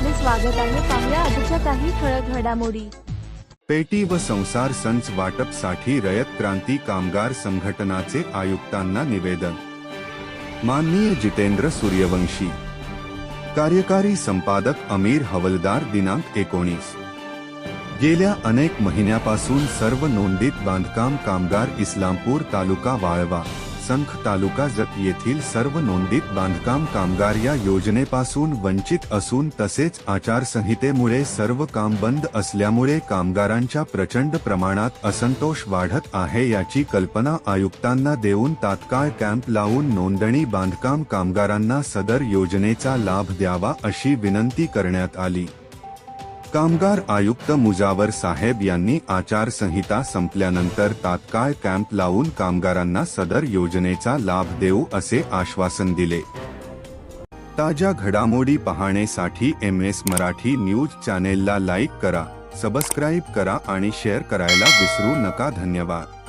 स्वागत आहे. पाहुया आजच्या काही ठळक घडामोडी. पेटी व संसार संच वाटपसाठी रयत क्रांती कामगार संघटनाचे आयुक्तांना निवेदन. माननीय जितेंद्र सूर्यवंशी. कार्यकारी संपादक अमीर हवलदार दिनांक एकोणीस. गेल्या अनेक महिन्यापासून सर्व नोंदीत बांधकाम कामगार इस्लामपूर तालुका वाळवा. संख तालुका जत येथील सर्व नोंदीत बांधकाम कामगार या योजनेपासून वंचित असून तसेच आचारसंहितेमुळे सर्व काम बंद असल्यामुळे कामगारांच्या प्रचंड प्रमाणात असंतोष वाढत आहे याची कल्पना आयुक्तांना देऊन तात्काळ कॅम्प लावून नोंदणी बांधकाम कामगारांना सदर योजनेचा लाभ द्यावा अशी विनंती करण्यात आली. कामगार आयुक्त मुजावर साहेब यांनी आचारसंहिता संपल्यानंतर तात्काळ कॅम्प लावून कामगारांना सदर योजनेचा लाभ देऊ असे आश्वासन दिले. ताज्या घडामोडी पाहण्यासाठी एम एस मराठी न्यूज चॅनेलला लाईक करा सबस्क्राईब करा आणि शेअर करायला विसरू नका. धन्यवाद.